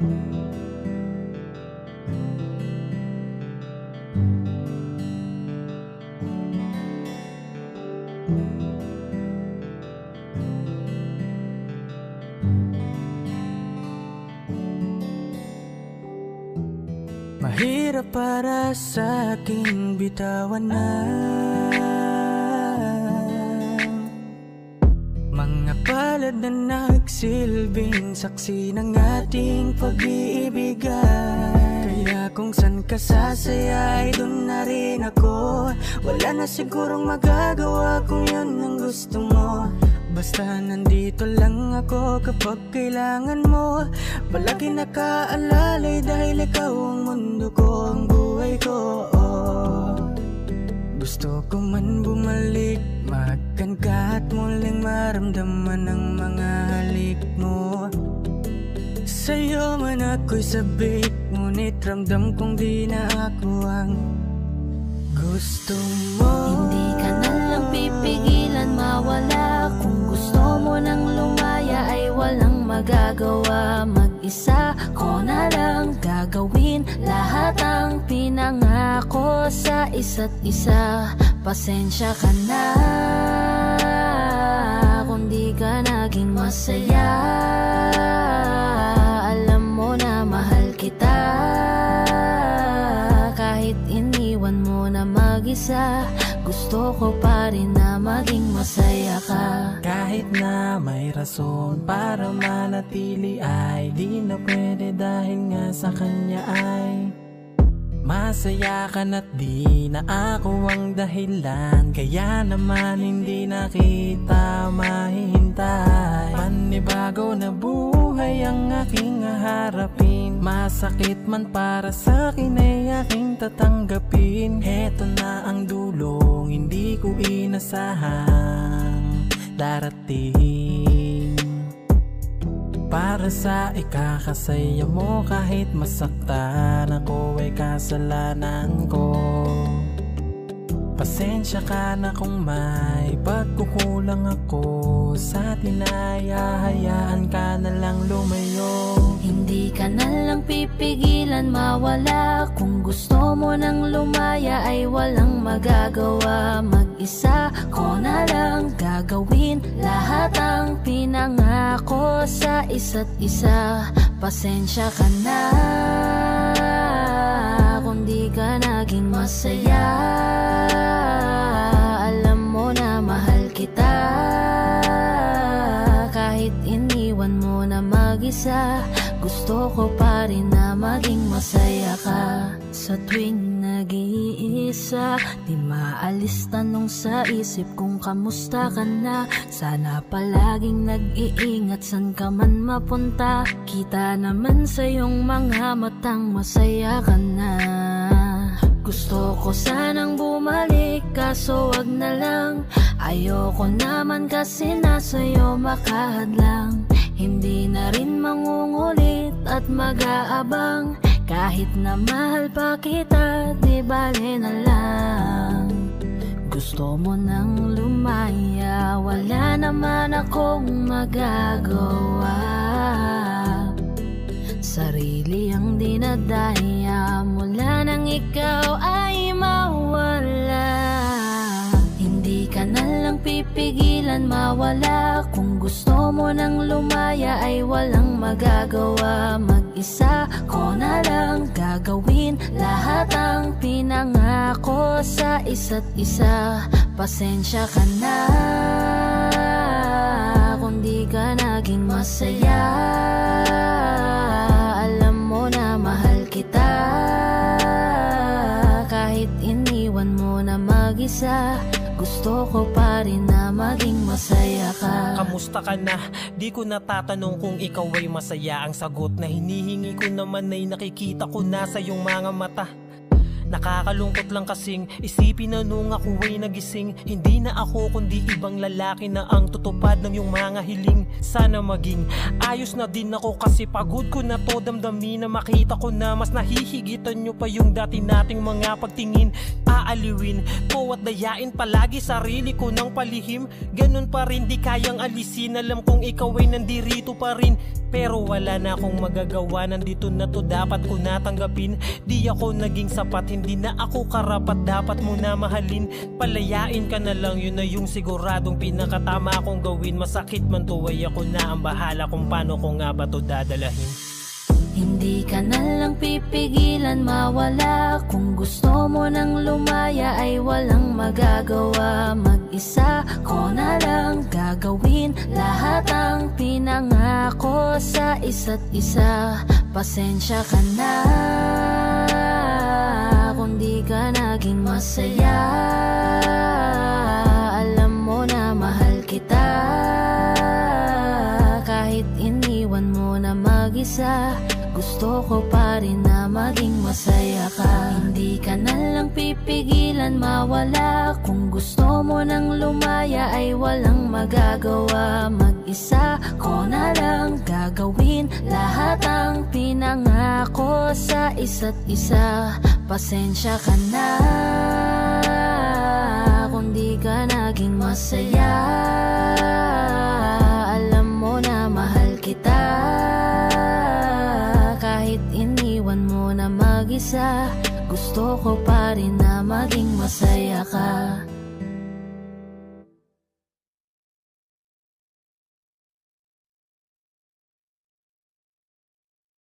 Mahirap para sa aking bitawan na palad na nagsilbing saksi ng ating pag-iibigan. Kaya kung san ka sasaya ay dun na rin ako. Wala na sigurong magagawa kung yun ang gusto mo. Basta nandito lang ako kapag kailangan mo. Palagi nakaalalay dahil ikaw ang mundo ko, ang buhay ko Gusto ko man bumalik, makan ka at muling maramdaman ang mga halik mo. Sa'yo man ako'y sabik, ngunit ramdam kong di na ako ang gusto mo. Hindi ka na pipigilan mawala. Kung gusto mo nang lumaya ay walang magagawa. Mag-isa pinangako sa isa't isa. Pasensya ka na Kung di ka naging masaya. Alam mo na mahal kita. Kahit iniwan mo na mag-isa Gusto ko pa rin na maging masaya ka. Kahit na may rason para manatili ay Di na pwede dahil nga sa kanya ay Masaya ka na't di na ako ang dahilan. Kaya naman hindi na kita mahihintay. Panibago na buhay ang aking haharapin. Masakit man para sa akin ay aking tatanggapin. Heto na ang dulong hindi ko inasahang darating para sa ikakasaya mo kahit masaktan ako ay kasalanan ko. Pasensya ka na kung may pagkukulang ako. Sa atin ay ka na lang lumayo. Hindi ka na lang pipigilan mawala. Kung gusto mo nang lumaya ay walang magagawa. Mag-isa ko na lang gagawin Lahat ang sa isa't isa. Pasensya ka na Kung di ka naging masaya. Alam mo na mahal kita. Kahit iniwan mo na mag-isa Gusto ko pa rin na maging masaya ka Sa tuwing nag-iisa Di maalis tanong sa isip kung kamusta ka na. Sana palaging nag-iingat san ka man mapunta. Kita naman sa iyong mga matang masaya ka na. Gusto ko sanang bumalik kaso wag na lang. Ayoko naman kasi nasa'yo makahadlang. Hindi na rin mangungulit at mag-aabang Kahit na mahal pa kita, di bale na lang. Gusto mo nang lumaya, wala naman akong magagawa. Sarili ang dinadaya mula nang ikaw ay mawala. Hindi ka na lang pipigilan mawala gusto mo nang lumaya ay walang magagawa. Mag-isa ko na lang gagawin Lahat ang pinangako sa isa't isa. Pasensya ka na Kung di ka naging masaya. Alam mo na mahal kita. Kahit iniwan mo na mag-isa Gusto ko pa rin na maging masaya ka. Kamusta ka na? Di ko natatanong kung ikaw ay masaya. Ang sagot na hinihingi ko naman ay nakikita ko na sa iyong mga mata Nakakalungkot lang kasing Isipin na nung ako ay nagising Hindi na ako kundi ibang lalaki na ang tutupad ng iyong mga hiling. Sana maging ayos na din ako Kasi pagod ko na to damdamin na makita ko na Mas nahihigitan nyo pa yung dati nating mga pagtingin. Aaliwin ko at dayain palagi sarili ko ng palihim. Ganun pa rin di kayang alisin. Alam kong ikaw ay nandirito pa rin. Pero wala na akong magagawa Nandito na to dapat ko natanggapin. Di ako naging sapat Hindi na ako karapat Dapat mo na mahalin. Palayain ka na lang Yun na yung siguradong pinakatama kong gawin. Masakit man to ay ako na ang bahala Kung paano ko nga ba to dadalahin. Hindi ka na lang pipigilan mawala. Kung gusto mo nang lumaya ay walang magagawa. Mag-isa ko na lang gagawin Lahat ang pinangako sa isa't isa. Pasensya ka na Kung di ka naging masaya. Alam mo na mahal kita. Kahit iniwan mo na mag-isa Gusto ko pa rin na maging masaya ka. Hindi ka na lang pipigilan mawala. Kung gusto mo nang lumaya ay walang magagawa Mag-isa ko na lang gagawin. Lahat ang pinangako sa isa't isa. Pasensya ka na Kung di ka naging masaya. Alam mo na mahal kita. Kahit iniwan mo na mag-isa Gusto ko pa rin na maging masaya ka